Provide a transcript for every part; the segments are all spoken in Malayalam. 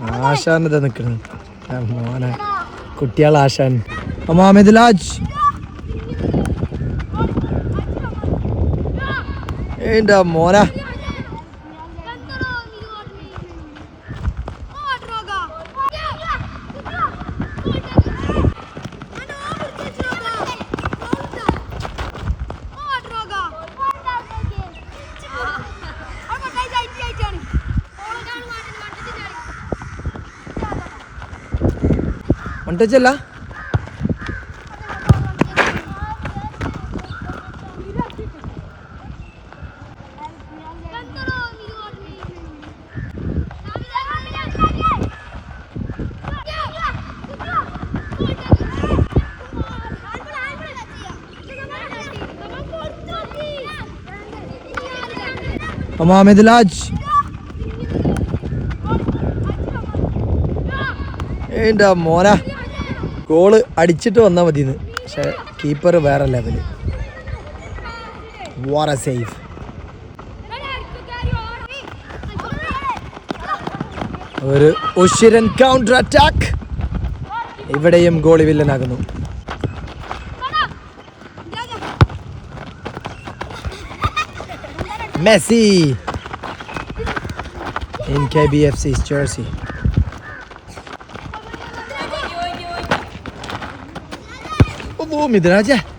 ആശാനത നിൽക്കുന്നു മോനെ. കുട്ടികൾ ആശാൻ. അമാമിദ് ലാജ്. ഏണ്ട മോന. മണ്ടച്ചല്ല അമാമിദ് ലാജ് ഏണ്ട മോന ഗോൾ അടിച്ചിട്ട് വന്നാൽ മതി പക്ഷെ കീപ്പർ വേറെ ലെവൽ വാറ സേഫ് ഒരു ഉഷിരൻ കൗണ്ടർ അറ്റാക്ക് ഇവിടെയും goalie വില്ലനാകുന്നു. Messi. In K B F C jersey બહુ મિધરા છે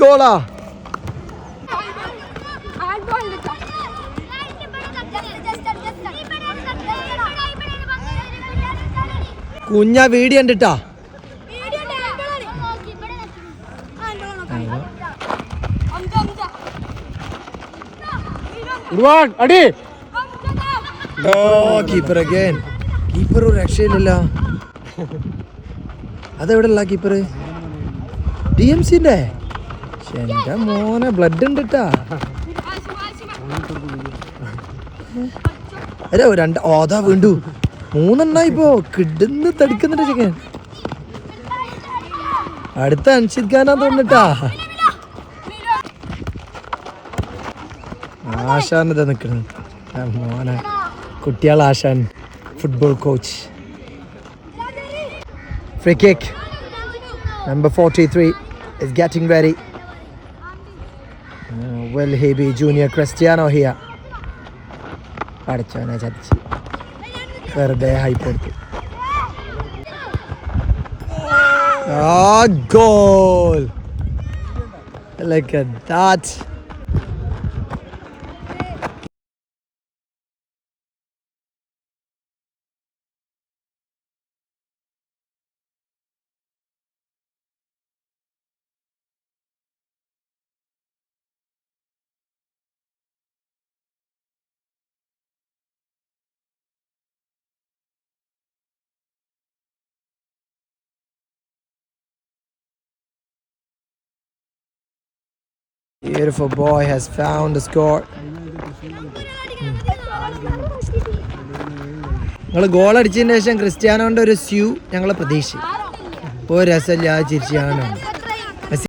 ഗോളാ കുഞ്ഞ വീഡിയോ കണ്ടിട്ടാ? അടി. കീപ്പർ അഗൈൻ കീപ്പർ ഒരു രക്ഷയില്ലല്ലോ. അതെവിടെയുള്ള കീപ്പർ ഡി എം സിന്റെ എന്റെ മോനെ ബ്ലഡ് ഉണ്ട്. അല്ല രണ്ട് ഓതാ വീണ്ടു. മൂന്നെണ്ണ ഇപ്പോ. കിടന്ന് തടിക്കുന്നുണ്ട് ചിക്കൻ. അടുത്ത അൻഷിദ് ഖാനാ തോന്നിട്ടാ ആശാനത നിൽക്കുന്നു മോനെ. കുട്ടികൾ ആശാൻ football coach free kick number forty three is getting ready Well he be junior Cristiano ഹിയ പഠിച്ചവനെ ചതിച്ച് വെറുതെ ഹൈപ്പ് എടുത്തു Ah, goal! Look Beautiful boy has found the score. നിങ്ങൾ ഗോൾ അടിച്ചതിന് ശേഷം ക്രിസ്ത്യാനോന്റെ ഒരു സ്യൂ ഞങ്ങളെ പ്രതീക്ഷ ഇപ്പോൾ രസമില്ല ചിരിച്ചാണ്